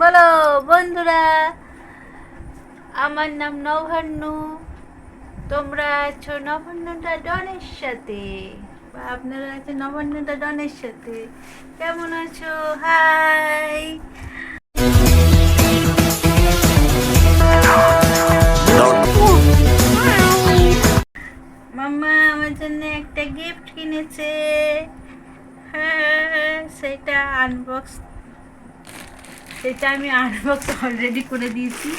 বলো, বন্ধুরা, আমার নাম নবান্ন তোমরা আছো নবান্নটা ডনের সাথে। বা আপনারা আছে নবান্নটা ডনের সাথে। কেমন আছো? হাই। আনবক্স সেটা আমি আনবক্স অলরেডি করে দিয়েছি।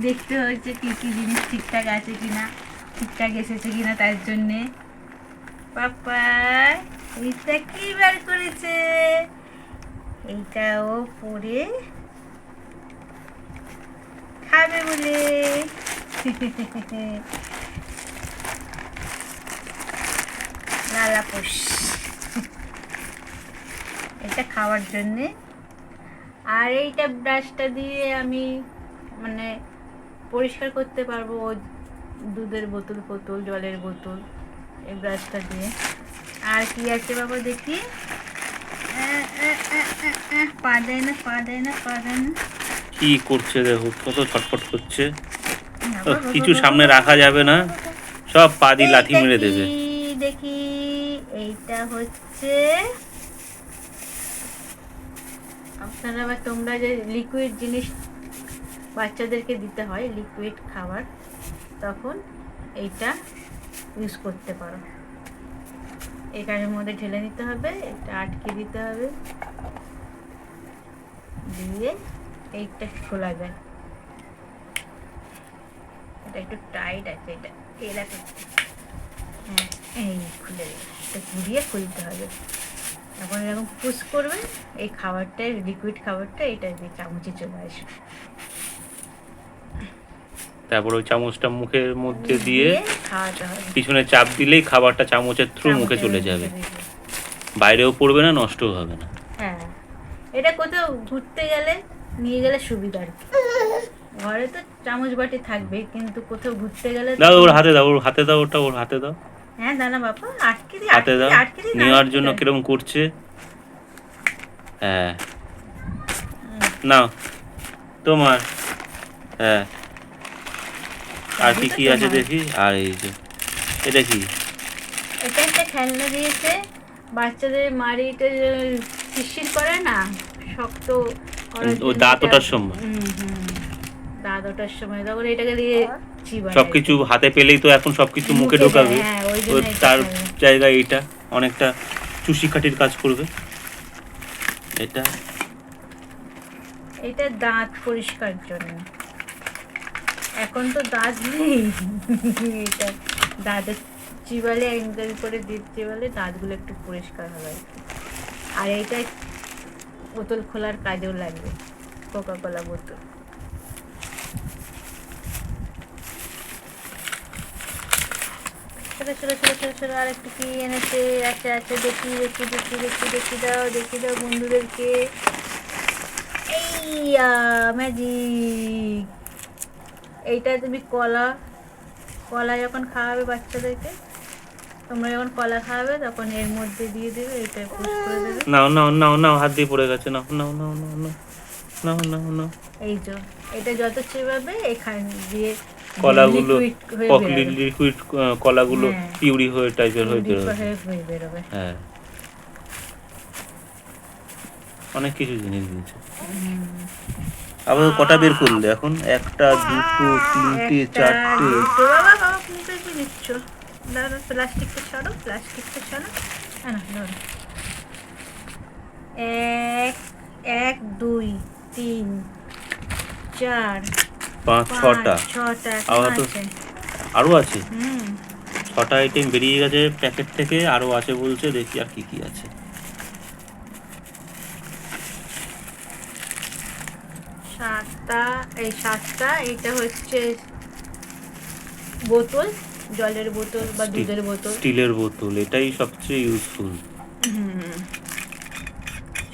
দেখতে হয়েছে কি কি জিনিস ঠিকঠাক আছে কিনা, ঠিকঠাক এসেছে কিনা তার জন্যে। পাপা এইটা কি বার করেছে? এইটা ও পরে খাবে বলে। লালাপুষ এটা খাওয়ার জন্যে। আর এইটা ব্রাশটা দিয়ে আমি মানে পরিষ্কার করতে পারব দুধের বোতল বোতল জলের বোতল এই ব্রাশটা দিয়ে। আর কি আছে বাবা দেখি? পা দেয় না পা দেয় না পা দেয় না। কি করছে দেখো কত ছটফট করছে। কিছু সামনে রাখা যাবে না। সব পা দিয়ে লাথি মেরে দেবে। দেখি, দেখি এইটা হচ্ছে আপনারা বা তোমরা যে লিকুইড জিনিস বাচ্চাদেরকে দিতে হয় লিকুইড খাবার, তখন এইটা ইউজ করতে পারো। এখানের মধ্যে ঢেলে নিতে হবে, এটা আটকে দিতে হবে। দিয়ে এইটা খোলা যায়। এটা একটু টাইট আছে, এটা এরকম হ্যাঁ এই খুলে এটা ঘুরিয়ে খুলতে হবে। এখন এরকম পুশ করবে এই খাবারটা লিকুইড খাবারটা এটা দিয়ে চামচে চলে আসবে। তারপর ওই চামচটা মুখের মধ্যে দিয়ে পিছনে চাপ দিলেই খাবারটা চামচের থ্রু মুখে চলে যাবে। বাইরেও পড়বে না নষ্টও হবে না। হ্যাঁ। এটা কোথাও ঘুরতে গেলে নিয়ে গেলে সুবিধা আর কি ঘরে তো চামচ বাটি থাকবে কিন্তু কোথাও ঘুরতে গেলে দাও ওর হাতে দাও ওর হাতে দাও ওটা ওর হাতে দাও। হ্যাঁ দাদা বাবা আটকে দিই হাতে দাও। নেওয়ার জন্য। কীরকম করছে? হ্যাঁ। নাও। তোমার। হ্যাঁ। আর কি কি আছে দেখি? আর এই যে এটা কি এটা একটা খেলনা দিয়েছে। বাচ্চাদের মাড়িতে যে শিরশির করে না শক্ত ও দাঁত ওঠার সময়। দাঁত ওঠার সময়। তখন এটাকে দিয়ে সবকিছু হাতে পেলেই তো এখন সবকিছু মুখে ঢোকাবে। হ্যাঁ, তো তার জায়গায় এটা অনেকটা চুষি কাঠির কাজ করবে। এটা। এটা দাঁত পরিষ্কার জন্য। এখন তো দাঁত নেই। এটা দাঁতের চিবালে অ্যাঙ্গেল করে দিচ্ছে বলে দাঁতগুলো একটু পরিষ্কার হবে আর এইটা বোতল খোলার কাজেও লাগবে কোকা কোলা বোতল। ছোটো ছোটো ছোটো ছোটো ছোটো আর একটু কি এনেছে? আচ্ছা আচ্ছা দেখি দেখি দেখি দেখি দেখি দাও দেখি দাও বন্ধুদেরকে। এইয়া ম্যাজিক এইটা তুমি কলা। কলা যখন খাওয়াবে বাচ্চাদেরকে তোমরা যখন কলা খাওয়াবে তখন এর মধ্যে দিয়ে দেবে এটা পুশ করে দেবে। নাও নাও নাও নাও হাত দিয়ে পড়ে গেছে নাও নাও নাও নাও নাও নাও নাও এই তো এটা যত চেবাবে এখান দিয়ে কলাগুলো লিকুইড কলাগুলো হ্যাঁ। পিউরি হয়ে টাইপের হয়ে বেরোবে। হ্যাঁ অনেক কিছু জিনিস দিয়েছে। আবার কটা বের করলে? এখন একটা দুটো তিনটে চারটে। প্লাস্টিকটা সরো প্লাস্টিকটা সরো এক এক দুই তিন চার পাঁচ ছটা। আবার তো- আছে। আরও আছে। ছটা আইটেম বেরিয়ে গেছে প্যাকেট থেকে আরও আছে বলছে দেখি আর কি কি আছে। সাতটা এই সাতটা এটা হচ্ছে বোতল জলের বোতল বা দুধের বোতল। স্টিলের বোতল এটাই সবচেয়ে ইউজফুল হুম।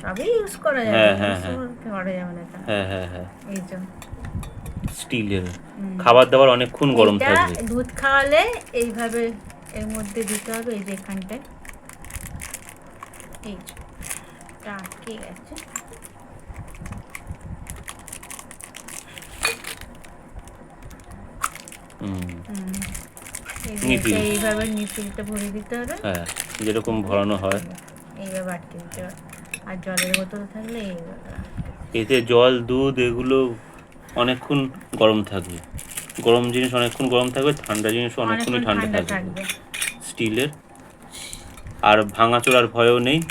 সবই ইউজ করা যাবে হ্যাঁ, হ্যাঁ, হ্যাঁ। করা যাবে এটা। হ্যাঁ হ্যাঁ হ্যাঁ। এই যে স্টিলের। খাবার দাবার অনেকক্ষণ গরম থাকবে। দুধ খাওয়ালে এইভাবে এর মধ্যে দিতে হবে এই যে এখানটায়। এই। এটা এইভাবে নিপিলটা ভরে দিতে হবে। হ্যাঁ যেরকম ভরানো হয়। এইভাবে আটকে দিতে হবে। আর জলের বোতল থাকলে এইভাবে এতে জল দুধ এগুলো অনেকক্ষণ গরম থাকবে। গরম জিনিস অনেকক্ষণ গরম থাকবে ঠান্ডা জিনিস অনেকক্ষণই অনেকক্ষণ ঠান্ডা থাকবে। স্টিলের। আর ভাঙাচোরার ভয়ও নেই।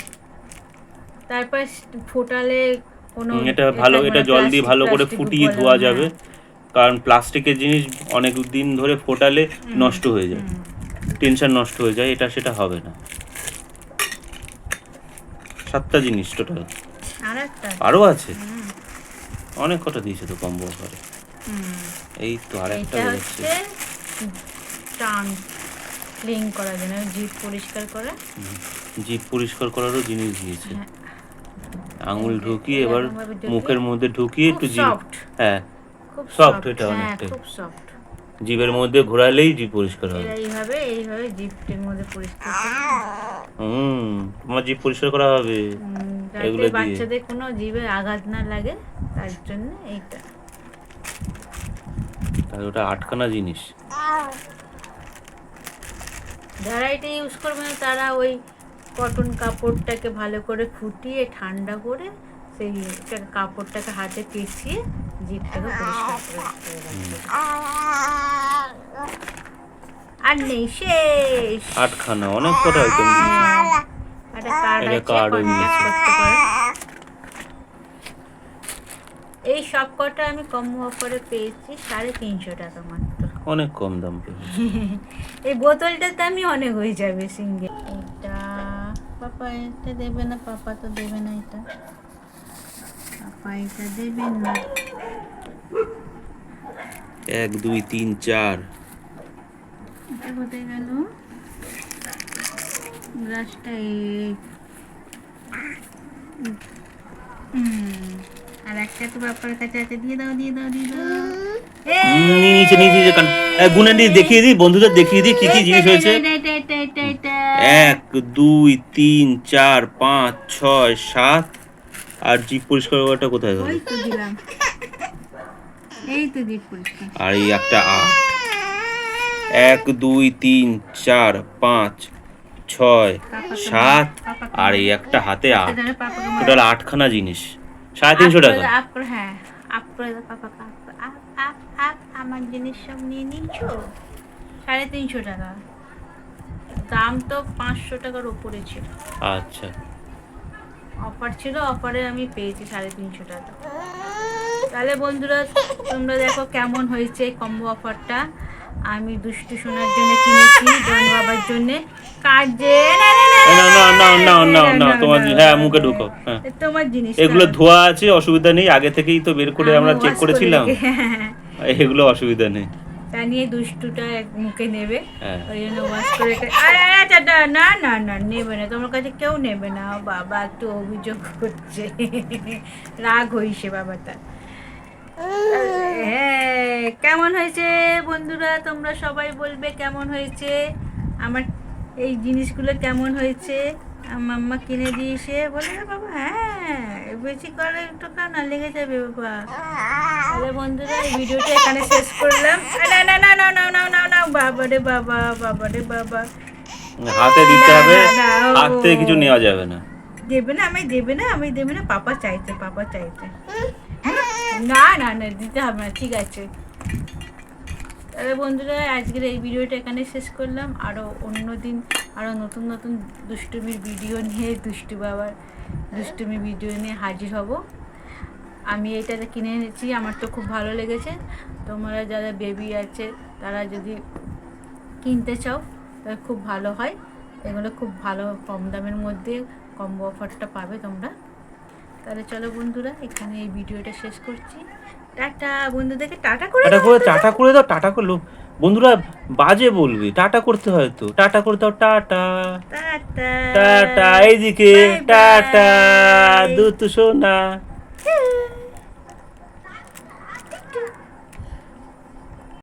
তারপর ফোটালে কোনো এটা ভালো এটা জল দিয়ে ভালো করে ফুটিয়ে ধোয়া হ্যাঁ। যাবে। কারণ প্লাস্টিকের জিনিস অনেক দিন ধরে ফোটালে নষ্ট হয়ে যায়। টেনশন নষ্ট হয়ে যায় এটা সেটা হবে না। সাতটা জিনিস টোটাল আরও আছে? অনেক কটা দিয়েছে তো কম্বো হুম। এই তো আর একটা এটা হচ্ছে টান ক্লিন করার জন্য জিভ পরিষ্কার করা। জিভ পরিষ্কার করারও জিনিস দিয়েছে। হ্যাঁ। আঙুল ঢুকিয়ে এবার মুখের মধ্যে ঢুকিয়ে একটু জিভ হ্যাঁ। খুব soft, এটা হ্যাঁ অনেকটাই। খুব সফট জিভের মধ্যে ঘোরালেই জিভ পরিষ্কার হবে এইভাবে এইভাবে মধ্যে পরিষ্কার হুম তোমার জিভ পরিষ্কার করা হবে। এগুলো দিয়ে। বাচ্চাদের কোনো জিভে আঘাত না লাগে। তার জন্য এইটা। তাহলে ওটা আটকানা জিনিস। যারা এটা ইউজ করবে না তারা ওই কটন কাপড়টাকে ভালো করে ফুটিয়ে ঠান্ডা করে সেই কাপড়টাকে হাতে পেঁচিয়ে হবে। আর নেই শেষ। আটখানা অনেক কটা আইটেম একটা কার্ড আছে। করতে এই সব কটা আমি কম অফারে পেয়েছি সাড়ে তিনশো টাকা মাত্র। অনেক কম দাম এই বোতলটার দামই অনেক হয়ে যাবে সিঙ্গেল এটা পাপা এটা দেবে না পাপা তো দেবে না এটা। পাপা এটা দেবেন না। এক দুই তিন চার। এটা কোথায় গেল? ব্রাশটা এই হুম, আর একটা তো বাপার কাছে আছে দিয়ে দাও দিয়ে দাও দিয়ে দাও। নিচে নিচে গুনে দেখিয়ে দিই বন্ধুদের দেখিয়ে দিই কি কি জিনিস হয়েছে। এক দুই তিন চার পাঁচ ছয় সাত আর জিভ পরিষ্কার করাটা কোথায় গেল এই তো পরিষ্কার। আর এই একটা আট এক দুই তিন চার পাঁচ ছয় সাত আর এই একটা হাতে আট টোটাল আটখানা জিনিস। সাড়ে তিনশো টাকা। করে, হ্যাঁ করে করে- আমার জিনিস সব নিয়ে নিচ্ছ সাড়ে তিনশো টাকা। দাম তো পাঁচশো টাকার উপরে ছিল। আচ্ছা। অফার ছিল অফারে আমি পেয়েছি সাড়ে তিনশো টাকা। তাহলে বন্ধুরা তোমরা দেখো কেমন হয়েছে কম্বো অফারটা আমি দুষ্টু শোনার জন্য কিনেছি জন বাবার জন্য। কার্ড যে না, না, না, এ, না না না না না না না, তোমার হ্যাঁ মুখে ঢুকো হ্যাঁ। তোমার জিনিস এগুলো ধোয়া আছে অসুবিধা নেই আগে থেকেই তো বের করে আমরা চেক করেছিলাম। এগুলো অসুবিধা নেই। তা নিয়ে দুষ্টুটা মুখে নেবে হ্যাঁ। ওই জন্য ওয়াশ করে এটা- আরে, আরে, না, না না নেবে না তোমার কাছে কেউ নেবে না বাবা একটু অভিযোগ করছে। রাগ হইছে হ্যাঁ কেমন হয়েছে বন্ধুরা? তোমরা সবাই বলবে কেমন হয়েছে? আমার এই জিনিসগুলো কেমন হয়েছে আমার আম্মা কিনে দিয়েছে বলে "না বাবা হ্যাঁ বেশি করে একটু না লেগে যাবে বাবা তাহলে বন্ধুরা এই ভিডিওটা এখানে শেষ করলাম না না না না না না না না বাবা রে বাবা বাবা রে বাবা হাতে দিতে হবে হাত থেকে কিছু নেওয়া যাবে না দেবে না আমি দেবে না আমি দেবে না পাপা চাইছে পাপা চাইছে না না না দিতে হবে না ঠিক আছে তাহলে বন্ধুরা, আজকের এই ভিডিওটা এখানে শেষ করলাম। আরও অন্য দিন আরও নতুন নতুন দুষ্টুমির ভিডিও নিয়ে, দুষ্টু বাবার দুষ্টুমি ভিডিও নিয়ে হাজির হব। আমি এটা কিনে এনেছি, আমার তো খুব ভালো লেগেছে। তোমরা যারা বেবি আছে, তারা যদি কিনতে চাও, তাহলে খুব ভালো হয়। এগুলো খুব ভালো, কম দামের মধ্যে কম্বো অফারটা পাবে তোমরা। তাহলে চলো বন্ধুরা এখানে এই ভিডিওটা শেষ করছি। টাটা বন্ধুদেরকে টাটা করে টাটা করে টাটা করে দাও টাটা করল বন্ধুরা বাজে বলবি টাটা করতে হয় তো। টাটা করে দাও টাটা। টাটা। টাটা এইদিকে. টাটা দুতু সোনা